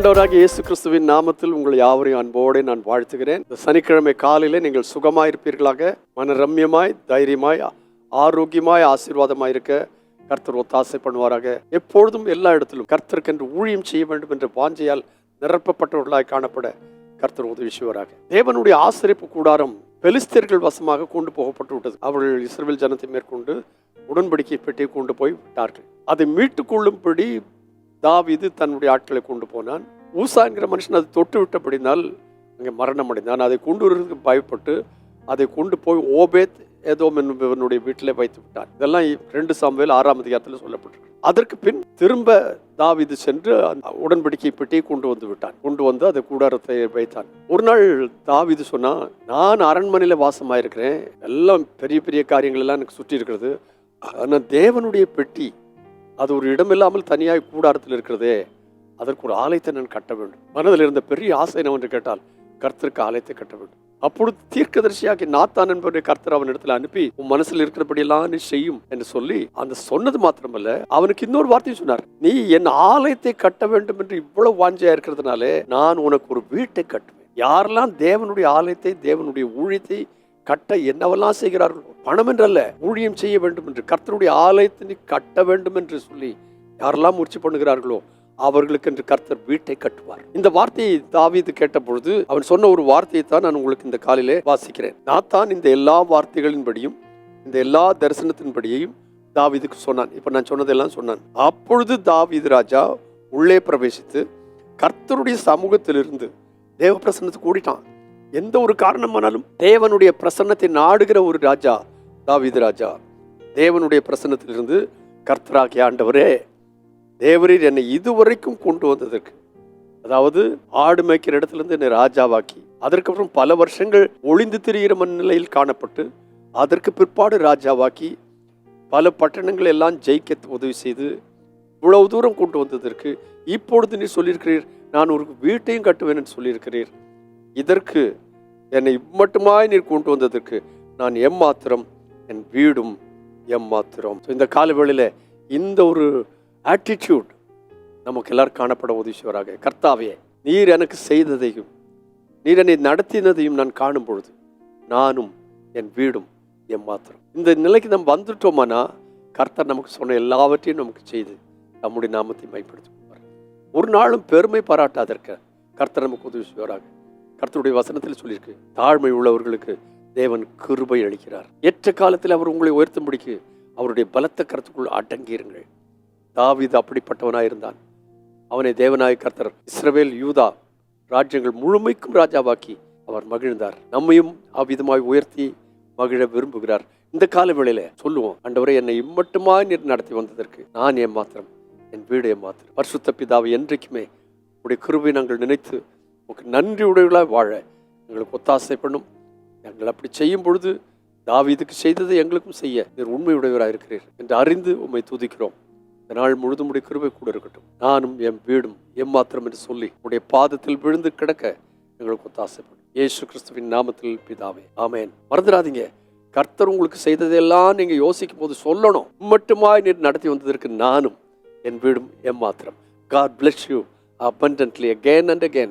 ஆண்டவராக இயேசு கிறிஸ்துவின் நாமத்தில் உங்கள் யாவரையும் அன்போடு நான் வாழ்த்துகிறேன். இந்த சனிக்கிழமை காலையிலே நீங்கள் சுகமாய் இருப்பீர்களாக மனரம்யமாய் தைரியமாய் ஆரோக்கியமாய் ஆசீர்வாதமாக இருக்க கர்த்தர் ஒத்தாசை பண்ணுவாராக. எப்பொழுதும் எல்லா இடத்திலும் கர்த்தருக்கென்று ஊழியம் செய்ய வேண்டும் என்ற வாஞ்சையால் நிரப்பப்பட்டவர்களாய் காணப்பட கர்த்தர் உதவி செய்வாராக தேவனுடைய ஆசிரிப்பு கூடாரம் பெலிஸ்தர்கள் வசமாக கொண்டு போகப்பட்டு விட்டது அவர்கள் இஸ்ரேல் ஜனத்தை மேற்கொண்டு உடன்படிக்கை பெட்டியை கொண்டு போய் விட்டார்கள். அதை மீட்டுக் கொள்ளும்படி தாவிது தன்னுடைய ஆட்களை கொண்டு போனான். ஊசாங்கிற மனுஷன் அதை தொட்டு விட்டபடினால் அங்கே மரணம் அடைந்தான் அதை கொண்டு வருவதற்கு பயப்பட்டு அதை கொண்டு போய் ஓபேத் ஏதோ என்பவனுடைய வீட்டிலே வைத்து விட்டான். இதெல்லாம் ரெண்டு சாமுவேல் ஆறாம் அதிகாரத்தில் சொல்லப்பட்டிருக்கு. அதற்கு பின் திரும்ப தாவிது சென்று அந்த உடன்படிக்கை பெட்டியை கொண்டு வந்து விட்டான். கொண்டு வந்து அதை கூடாரத்தை வைத்தான். ஒரு நாள் தாவிது சொன்னா நான் அரண்மனையில் வாசமாயிருக்கிறேன். எல்லாம் பெரிய பெரிய காரியங்கள் எல்லாம் எனக்கு சுற்றி இருக்கிறது. ஆனால் தேவனுடைய பெட்டி அது ஒரு இடமில்லாமல் தனியாக கூடாரத்தில் இருக்கிறதே அதற்கு ஒரு ஆலயத்தை நான் கட்ட வேண்டும். மனதில் இருந்த பெரிய ஆசை என்னவென்று கேட்டால் கர்த்தருக்கு ஆலயத்தை கட்ட வேண்டும். அப்பொழுது தீர்க்கதரிசியாகி நாத்தான் என்பவருடைய கர்த்தர் அவன் இடத்துல அனுப்பி உன் மனசில் இருக்கிறபடியெல்லாம் நீ செய்யும் என்று சொல்லி அந்த சொன்னது மாத்திரமல்ல அவனுக்கு இன்னொரு வார்த்தையும் சொன்னார். நீ என் ஆலயத்தை கட்ட வேண்டும் என்று இவ்வளவு வாஞ்சியா இருக்கிறதுனாலே நான் உனக்கு ஒரு வீட்டை கட்டுவேன். யாரெல்லாம் தேவனுடைய ஆலயத்தை தேவனுடைய ஊழியத்தை கட்ட என்னவெல்லாம் செய்கிறார்களோ பணம் என்றல்ல ஊழியம் செய்ய வேண்டும் என்று கர்த்தருடைய ஆலயத்தை கட்ட வேண்டும் என்று சொல்லி யாரெல்லாம் முயற்சி பண்ணுகிறார்களோ அவர்களுக்கு என்று கர்த்தர் வீட்டை கட்டுவார். இந்த வார்த்தையை தாவீது கேட்ட பொழுது அவன் சொன்ன ஒரு வார்த்தையை தான் நான் உங்களுக்கு இந்த காலையிலே வாசிக்கிறேன். நான் தான் இந்த எல்லா வார்த்தைகளின்படியும் இந்த எல்லா தரிசனத்தின்படியையும் தாவீதுக்கு சொன்னான். இப்போ நான் சொன்னதெல்லாம் சொன்னான். அப்பொழுது தாவீது ராஜா உள்ளே பிரவேசித்து கர்த்தருடைய சமூகத்திலிருந்து தேவ பிரசனத்துக்கு கூடிட்டான் எந்த ஒரு காரணமானாலும் தேவனுடைய பிரசன்னத்தை நாடுகிற ஒரு ராஜா தாவீது ராஜா. தேவனுடைய பிரசன்னத்திலிருந்து கர்த்தராகிய ஆண்டவரே தேவரீர் என்னை இதுவரைக்கும் கொண்டு வந்ததற்கு அதாவது ஆடு மேய்க்கிற இடத்துலேருந்து என்னை ராஜாவாக்கி அதற்கப்புறம் பல வருஷங்கள் ஒளிந்து திரிகிற மண்நிலையில் காணப்பட்டு அதற்கு பிற்பாடு ராஜாவாக்கி பல பட்டணங்கள் எல்லாம் ஜெயிக்க உதவி செய்து இவ்வளவு தூரம் கொண்டு வந்ததற்கு இப்பொழுது நீ சொல்லியிருக்கிறீர் நான் ஒரு வீட்டையும் கட்டுவேன் என்று சொல்லியிருக்கிறீர். இதற்கு என்னை இம்மட்டுமாய் நீர் கொண்டு வந்ததற்கு நான் எம்மாத்திரம் என் வீடும் எம்மாத்திரம் ஸோ இந்த காலவேளையில் இந்த ஒரு ஆட்டிடியூட் நமக்கு எல்லாரும் காணப்பட உதவிச்சுவராக. கர்த்தாவே நீர் எனக்கு செய்ததையும் நீர் என்னை நடத்தினதையும் நான் காணும் பொழுது நானும் என் வீடும் எம்மாத்திரம் இந்த நிலைக்கு நம்ம வந்துட்டோமானா கர்த்தர் நமக்கு சொன்ன எல்லாவற்றையும் நமக்கு செய்து நம்முடைய நாமத்தை மைப்படுத்தி ஒரு நாளும் பெருமை பாராட்டாதற்க கர்த்தர் நமக்கு உதவி செய்வாராக கர்த்தருடைய வசனத்தில் சொல்லியிருக்கு தாழ்மை உள்ளவர்களுக்கு தேவன் கிருபை அளிக்கிறார். ஏற்ற காலத்தில் அவர் உங்களை உயர்த்தும்படிக்கு அவருடைய பலத்த கருத்துக்குள் அடங்கியிருங்கள். தாவீது அப்படிப்பட்டவனாய் இருந்தான். அவனை தேவநாய கர்த்தர் இஸ்ரவேல் யூதா ராஜ்யங்கள் முழுமைக்கும் ராஜாவாக்கி அவர் மகிழ்ந்தார். நம்மையும் அவ்விதமாய் உயர்த்தி மகிழ விரும்புகிறார். இந்த கால வேளையில சொல்லுவோம் அண்டவரை என்னை இம்மட்டுமாய் நீர் நடத்தி வந்ததற்கு நான் ஏமாத்திரம் என் வீடு ஏமாத்திரம். பரிசுத்த பிதாவை என்றைக்குமே உடைய கிருபை நாங்கள் நினைத்து உனக்கு நன்றி உடையவர்களாக வாழ எங்களுக்கு ஒத்தாசை பண்ணும். நாங்கள் அப்படி செய்யும் பொழுது தாவீதுக்கு செய்ததை எங்களுக்கும் செய்ய நீர் உண்மையுடையவராக இருக்கிறீர் என்று அறிந்து உண்மை துதிக்கிறோம். இந்த நாள் முழுதும் உடைய கிருபை கூட இருக்கட்டும். நானும் என் வீடும் எம்மாத்திரம் என்று சொல்லி உடைய பாதத்தில் விழுந்து கிடக்க எங்களுக்கு ஒத்தாசைப்படும் ஏசு கிறிஸ்துவின் நாமத்தில் பிதாவே ஆமேன். மறந்துடாதீங்க. கர்த்தர் உங்களுக்கு செய்ததெல்லாம் நீங்கள் யோசிக்கும் போது சொல்லணும். மட்டுமாய் நீர் நடத்தி வந்ததற்கு நானும் என் வீடும் எம்மாத்திரம். God bless you abundantly again and again.